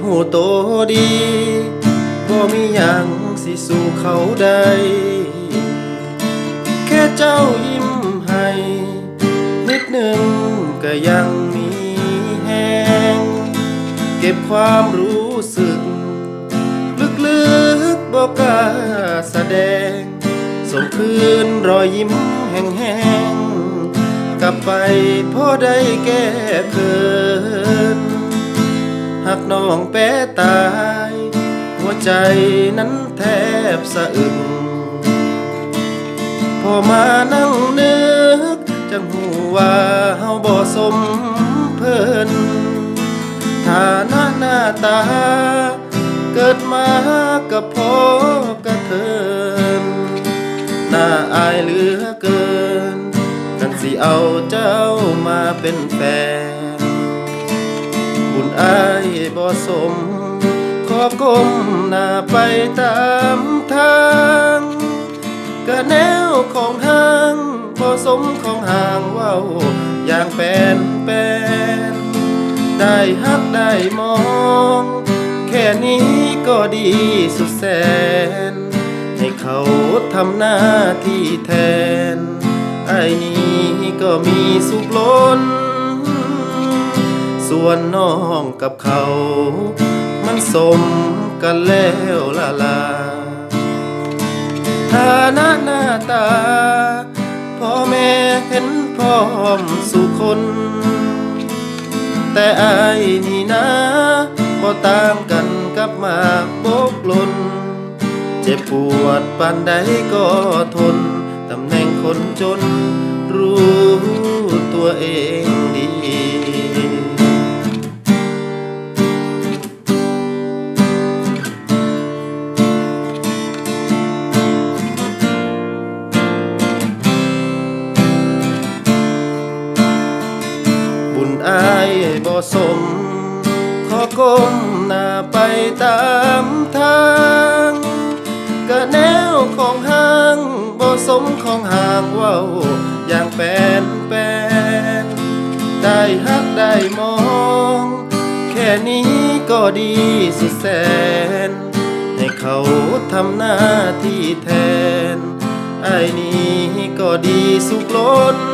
หูโตดีบ่มีหยังสิสู่เขาได้ แค่เจ้ายิ้มให้ นิดหนึ่งก็ยังมีแหงเก็บความรู้สึก ลึกๆบอกกล้าแสดง ส่งคืนรอยยิ้มแห้งๆกลับไปพอได้แก้เคิน หักน้องแป้ตาย หัวใจนั้นแทบสะอึกพอมานั่งนึก จังหูว่าเฮาบ่สมเพิ่นฐานะหน้าตา เกิดมากับพอกระเทินน่าอายเหลือเกินกันสิเอาเจ้ามาเป็นแฟนบุญอาย บ่สม ขอก้มหน้าไปตามทางก็แนวของทางบ่สมของห่างเว้าอย่างแปนแปนได้ฮักได้มอง แค่นี้ก็ดีสุดแสน ให้เขาทำหน้าที่แทนไอ้นี้ก็มีสุขล้น ส่วนน้องกับเขา มันสมกันแล้วละลาฐานะหน้าตา พ่อแม่เห็นพร้อมสู่คน แต่อายนี่นะบ่ตางกันกับมากบกหลน เจ็บปวดปานใดก็ทน ตำแหน่งคนจน รู้ตัวเองดี บุญอายบ่สม ขอก้มหน้าไปตามทางก็แนวของห้างบ่สมของห่างเว้าอย่างแปนแปนได้ฮักได้มอง แค่นี้ก็ดีสุดแสน ให้เขาทำหน้าที่แทนไอ้นี้ก็ดีสุขล้น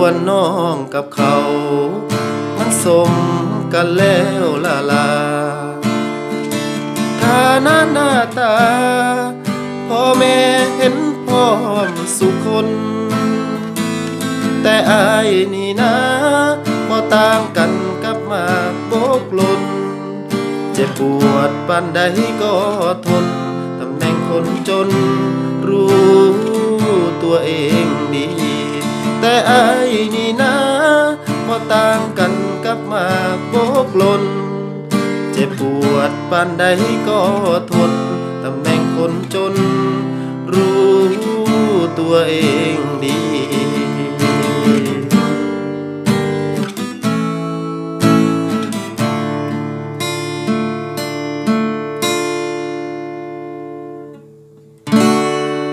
ส่วนน้องกับเขา มันสมกันแล้วละลาฐานะหน้าตา พ่อแม่เห็นพร้อมสุขคน แต่อายนี่นะบ่ต่างกันกับมากบกลน เจ็บปวดปานใดก็ทน ตำแหน่งคนจน รู้ตัวเองดี แต่อายนี่นะบ่ต่างกันกับมากบกลน เจ็บปวดปานใดก็ทน ตำแหน่งคนจน รู้ตัวเองดี